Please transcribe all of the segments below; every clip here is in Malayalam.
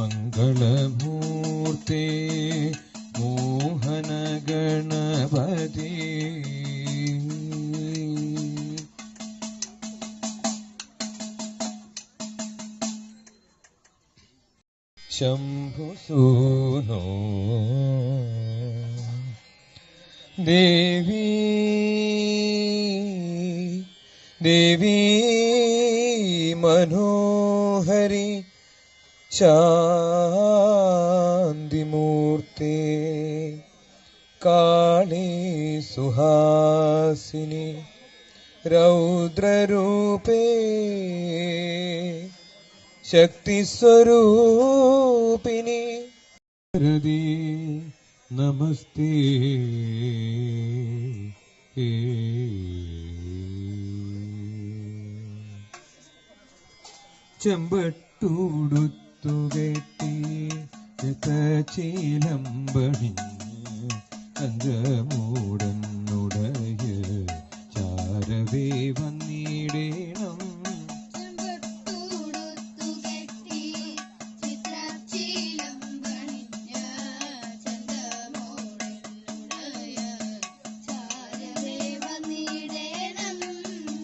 मङ्गलमूर्ते मोहनगणपति। शम्भुसूनो देवी देवी मनोहरि ശാന്തിമൂർത്തി കാളി സുഹാസിനി രൗദ്രരൂപേ ശക്തിസ്വരൂപിണി. രതി നമസ്തേ. ചെമ്പട്ടുടുത്തു കെട്ടി ചീലമ്പണിഞ്ഞ് അഞ്ചമൂടനുടയ ചാരവേ വന്നിടേണം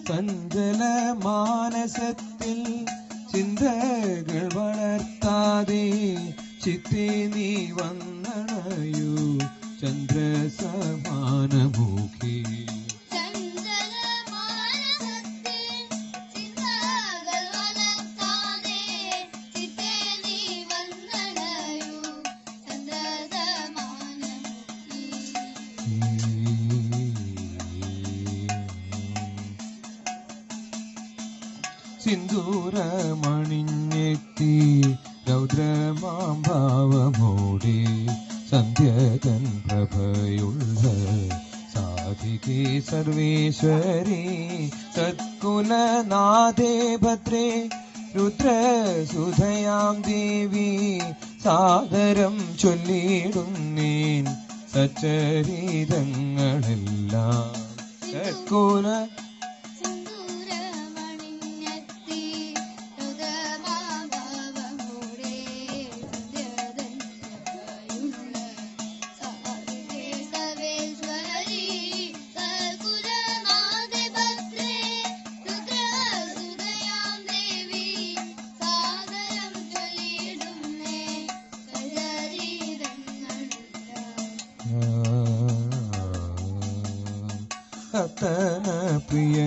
സഞ്ചല മാനസത്തിൽ ചിന്തകൾ വളർത്താതെ ചിത്തെ നീ വന്നണയു. ചന്ദ്രസമാനമുഖി ചഞ്ചലമാനസത്തിൽ സിന്ദൂരമണിഞ്ഞെത്തി രൗദ്രമാംഭാവമോടെ സന്ധ്യതൻ പ്രഭയുള്ള. സാധികേ സർവേശ്വരി സത്കുലനാഥേ ഭദ്രേ രുദ്രസുധയാം ദേവി സാദരം ചൊല്ലിടുന്നേൻ സച്ചരീതങ്ങളെല്ലാം സത്കുല அத்தன பிரிய